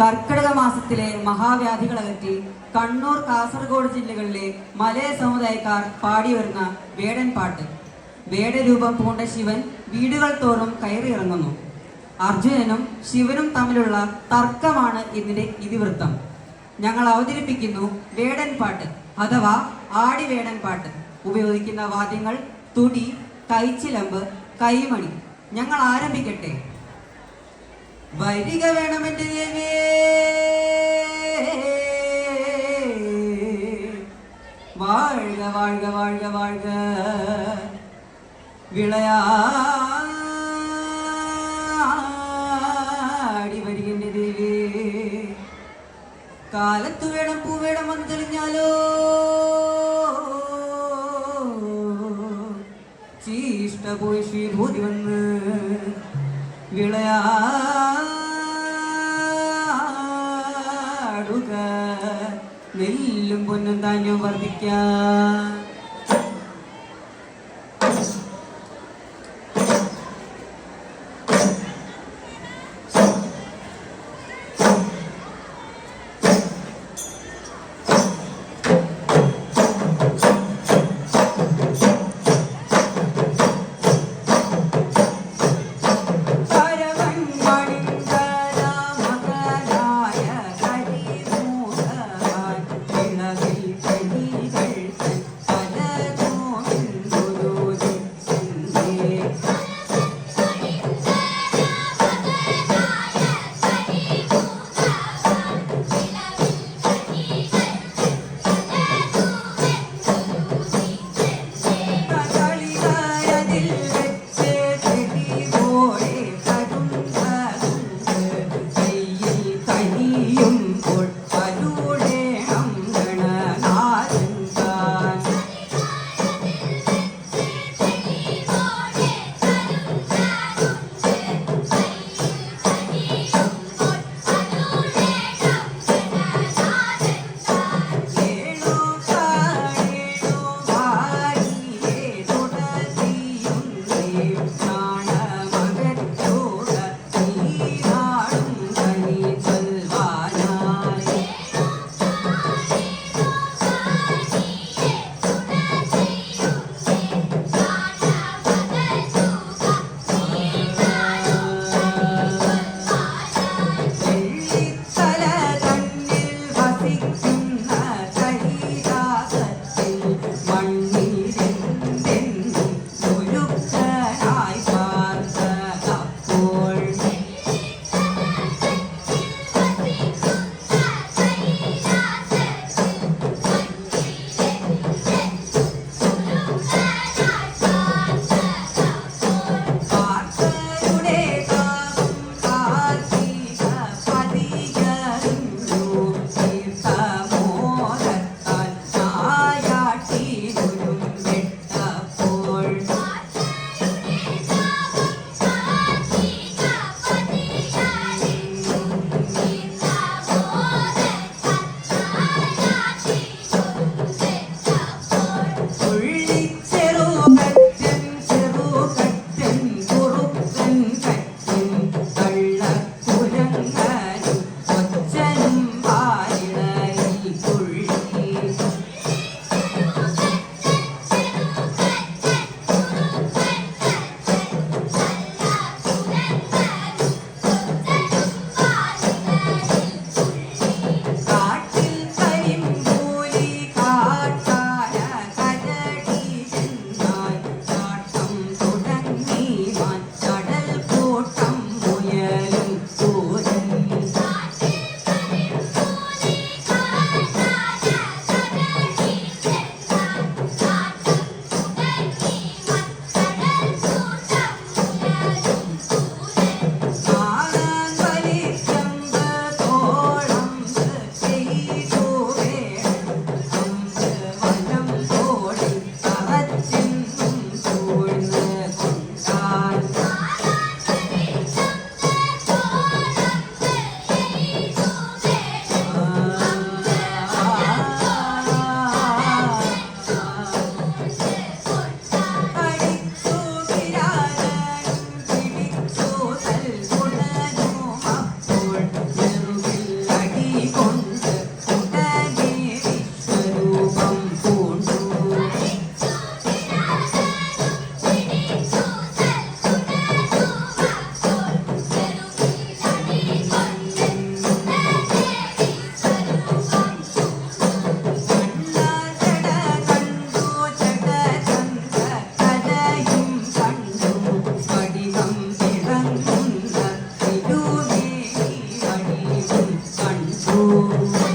കർക്കിടക മാസത്തിലെ മഹാവ്യാധികൾ അകറ്റി കണ്ണൂർ കാസർഗോഡ് ജില്ലകളിലെ മലയ സമുദായക്കാർ പാടി വരുന്ന വേടൻ പാട്ട്. വേടരൂപം പൂണ്ട ശിവൻ വീടുകൾ തോറും കയറിയിറങ്ങുന്നു അർജുനനും ശിവനും തമ്മിലുള്ള തർക്കമാണ് ഇതിന്റെ ഇതിവൃത്തം. ഞങ്ങൾ അവതരിപ്പിക്കുന്നു വേടൻ പാട്ട് അഥവാ ആടി വേടൻ പാട്ട്. ഉപയോഗിക്കുന്ന വാദ്യങ്ങൾ തുടി കൈച്ചിലമ്പ് കൈമണി. ഞങ്ങൾ ആരംഭിക്കട്ടെ. വരിക വേണം എന്റെ വാഴ്ക വാഴ്ക വാഴ്ക വാഴ്ക. വിളയാടി വരികന്റെ ദേവേ. കാലത്തു വേണം പൂവേണം വന്നു തെളിഞ്ഞാലോ? ചീഷ്ട പോയി ശ്രീഭൂതി വന്ന് വിളയാടുക പൊന്നും ധാന്യവും വർദ്ധിക്കാം Thank you.